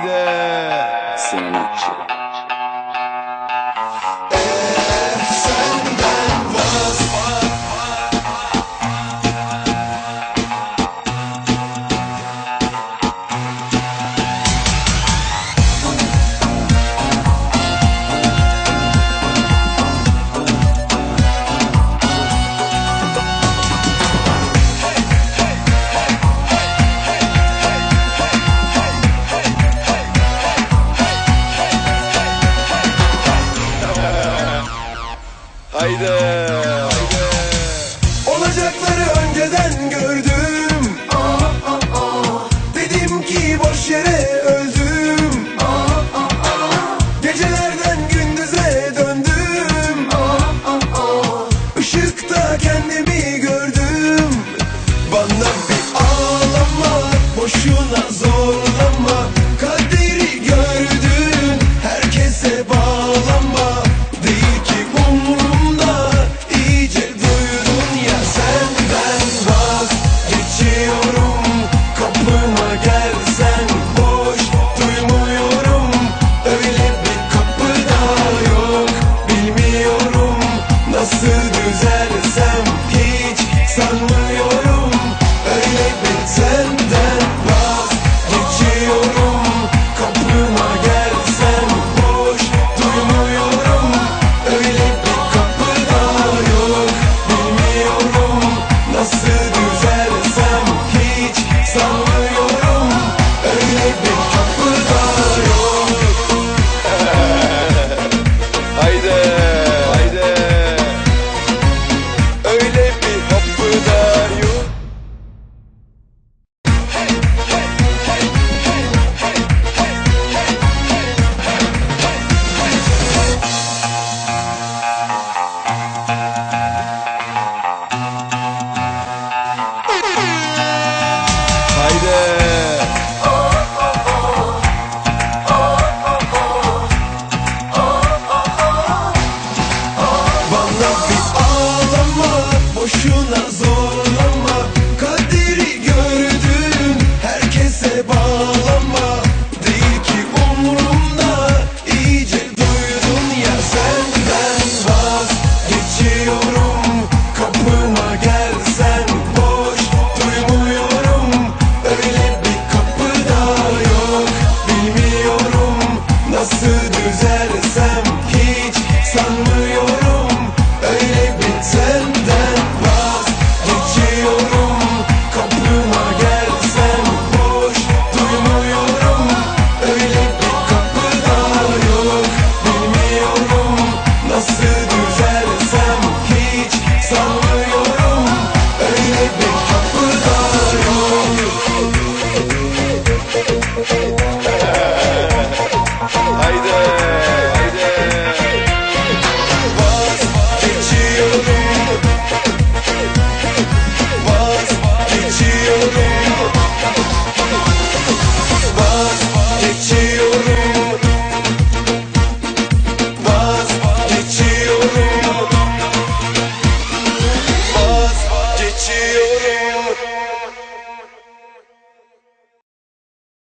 Haydi. Sanatçı. Olacakları önceden gördüm. Dedim ki boş yere öldüm. Gecelerden gündüze döndüm. Işıkta kendimi gördüm Bana bir ağlama boşuna zor